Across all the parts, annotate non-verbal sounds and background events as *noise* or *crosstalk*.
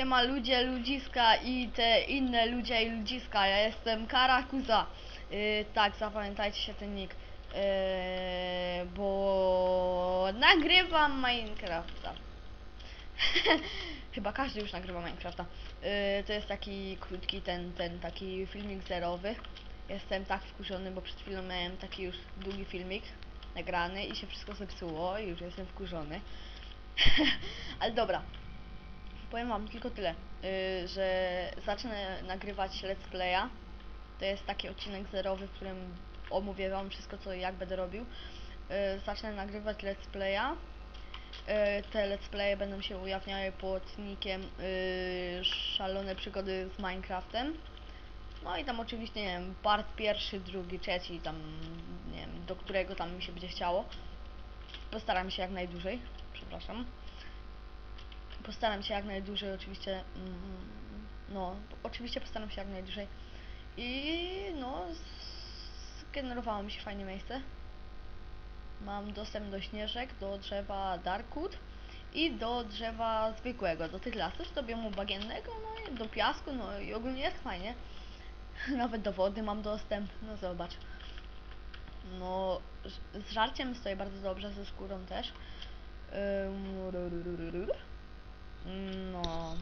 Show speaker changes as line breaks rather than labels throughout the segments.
Siema ludzie, ludziska i te inne ludzie i ludziska. Ja jestem Karakuza. Yy, tak, zapamiętajcie się ten nick. Yy, bo nagrywam Minecrafta. *laughs* Chyba każdy już nagrywa Minecrafta. Yy, to jest taki krótki ten, ten taki filmik zerowy. Jestem tak wkurzony, bo przed chwilą miałem taki już długi filmik nagrany i się wszystko zepsuło i już jestem wkurzony. *laughs* Ale dobra, powiem wam tylko tyle, yy, że zacznę nagrywać let's playa. To jest taki odcinek zerowy, w którym omówię wam wszystko co i jak będę robił. Yy, zacznę nagrywać let's playa. Yy, te let's playe będą się ujawniały pod nickiem yy, szalone przygody z Minecraftem. No i tam oczywiście, nie wiem, part pierwszy, drugi, trzeci, tam, nie wiem, do którego tam mi się będzie chciało. Postaram się jak najdłużej, przepraszam. Postaram się jak najdłużej, oczywiście, mm, no, oczywiście postaram się jak najdłużej. I no, zgenerowało mi się fajne miejsce. Mam dostęp do śnieżek, do drzewa Darkwood i do drzewa zwykłego, do tych lasów, do biomu bagiennego, no i do piasku, no i ogólnie jest fajnie. *laughs* Nawet do wody mam dostęp, no zobacz. No, z- żarciem stoję bardzo dobrze, ze skórą też. Ym, No.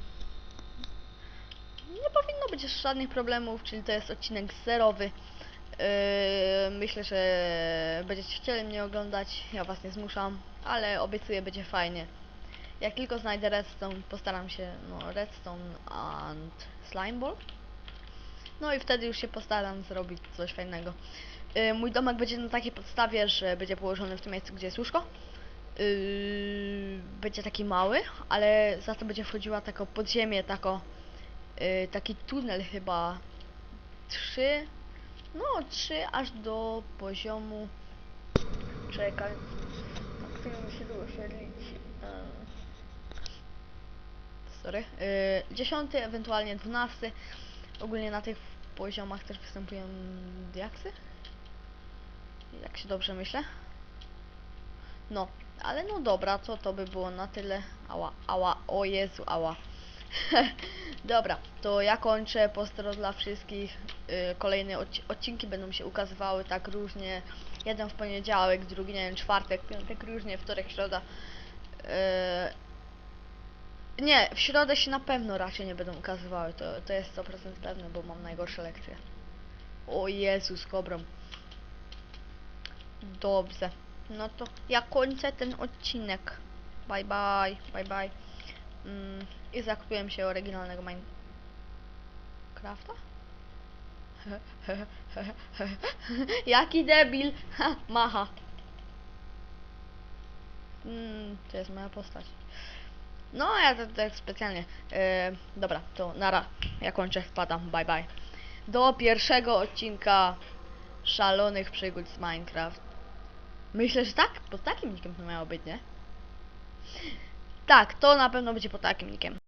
Nie powinno być żadnych problemów, czyli to jest odcinek zerowy. Yy, myślę, że będziecie chcieli mnie oglądać, ja was nie zmuszam, ale obiecuję, będzie fajnie. Jak tylko znajdę redstone, postaram się, no, redstone and slime ball. No i wtedy już się postaram zrobić coś fajnego. Yy, mój domek będzie na takiej podstawie, że będzie położony w tym miejscu, gdzie jest łóżko. Yy, będzie taki mały, ale za to będzie wchodziła taką podziemie, tako, yy, taki tunel chyba. 3, no 3 aż do poziomu, czekaj, na którym się osiedlić, yy, sorry, yy, 10, ewentualnie 12, ogólnie na tych poziomach też występują diaksy, jak się dobrze myślę. No, ale no dobra, to to by było na tyle. Ała, ała, o Jezu, ała. *laughs* dobra, to ja kończę. Pozdro dla wszystkich. Y, kolejne odci- odcinki będą się ukazywały tak różnie. Jeden w poniedziałek, drugi, nie wiem, czwartek, piątek, różnie, wtorek, środa. Y, nie, w środę się na pewno raczej nie będą ukazywały. To, to jest 100% pewne, bo mam najgorsze lekcje. O Jezus, kobrą. Dobrze. No to ja kończę ten odcinek. Bye bye, bye bye. Mm, I zakupiłem się oryginalnego Minecrafta? *laughs* Jaki debil! Ha, macha. Mm, to jest moja postać. No, ja to tak specjalnie. E, dobra, to nara. Ja kończę, wpadam. Bye bye. Do pierwszego odcinka szalonych przygód z Minecraft. Myślę, że tak, pod takim nikiem to miało być, nie? Tak, to na pewno będzie pod takim nikiem.